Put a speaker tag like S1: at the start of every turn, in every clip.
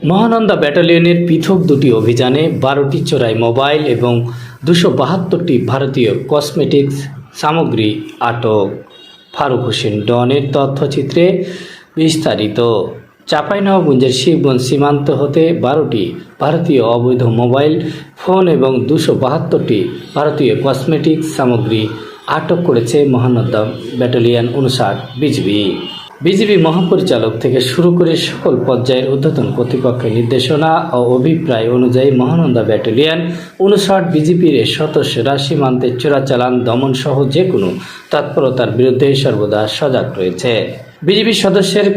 S1: মহানন্দা ব্যাটালিয়নের পৃথক দুটি অভিযানে বারোটি চোরাই মোবাইল এবং দুশো বাহাত্তরটি ভারতীয় কসমেটিক্স সামগ্রী আটক। ফারুক হোসেন ডনের তথ্যচিত্রে বিস্তারিত। চাঁপাইনবাবগঞ্জের শিবগঞ্জ সীমান্ত হতে বারোটি ভারতীয় অবৈধ মোবাইল, ফোন এবং দুশো বাহাত্তরটি ভারতীয় কসমেটিক্স সামগ্রী আটক করেছে মহানন্দা ব্যাটালিয়ন উনষাট বিজিবি। বিজিবি মহাপরিচালক থেকে শুরু করে সকল পর্যায়ের ঊর্ধ্বতন কর্তৃপক্ষের নির্দেশনা ও অভিপ্রায় অনুযায়ী মহানন্দা ব্যাটালিয়ন উনষাট বিজিপির সদস্যরা সীমান্তে চোরাচালান দমন সহ যে কোনো তৎপরতার বিরুদ্ধে সর্বদা সজাগ রয়েছে। বিজিবি সদস্যের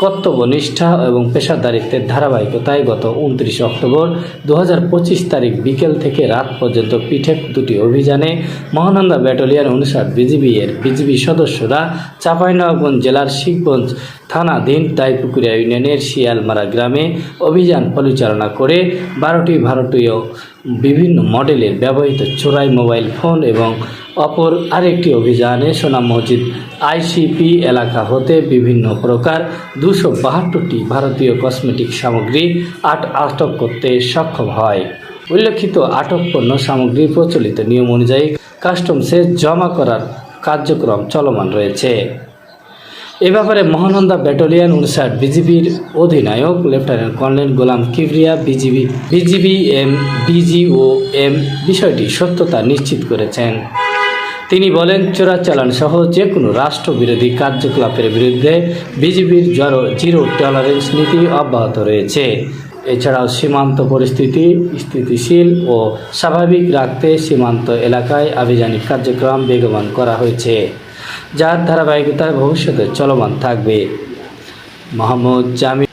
S1: কর্তব্য নিষ্ঠা এবং পেশাদারিত্বের ধারাবাহিকতায় গত উনত্রিশে অক্টোবর দু হাজার পঁচিশ তারিখ বিকেল থেকে রাত পর্যন্ত পিঠে দুটি অভিযানে মহানন্দা ব্যাটালিয়ন অনুসার বিজিবি এর বিজিবি সদস্যরা চাঁপাইনবাবগঞ্জ জেলার শিখগঞ্জ থানাধীন তাইপুকুরিয়া ইউনিয়নের শিয়ালমারা গ্রামে অভিযান পরিচালনা করে বারোটি ভারতীয় বিভিন্ন মডেলের ব্যবহৃত চোরাই মোবাইল ফোন এবং অপর আরেকটি অভিযানে সোনা মসজিদ আইসিপি এলাকা হতে বিভিন্ন প্রকার দুশো বাহাত্তরটি ভারতীয় কসমেটিক সামগ্রী আট আটক করতে সক্ষম হয়। উল্লেখিত আটক পণ্য সামগ্রী প্রচলিত নিয়ম অনুযায়ী কাস্টমসে জমা করার কার্যক্রম চলমান রয়েছে। এ ব্যাপারে মহানন্দা ব্যাটালিয়ন উনষাট বিজিবির অধিনায়ক, lieutenant colonel Golam Kibria, BGB BGB M, বিজিও এম বিষয়টি সত্যতা নিশ্চিত করেছেন। তিনি বলেন, চোরাচালান সহ যে কোনো রাষ্ট্রবিরোধী কার্যকলাপের বিরুদ্ধে বিজিবির জড়ো জিরো টলারেন্স নীতি অব্যাহত রয়েছে। এছাড়াও সীমান্ত পরিস্থিতি স্থিতিশীল ও স্বাভাবিক রাখতে সীমান্ত এলাকায় আভিযানিক কার্যক্রম বেগবান করা হয়েছে। যার ধারাবাহিকতায় ভবিষ্যতে চলমান থাকবে। মোহাম্মদ জামি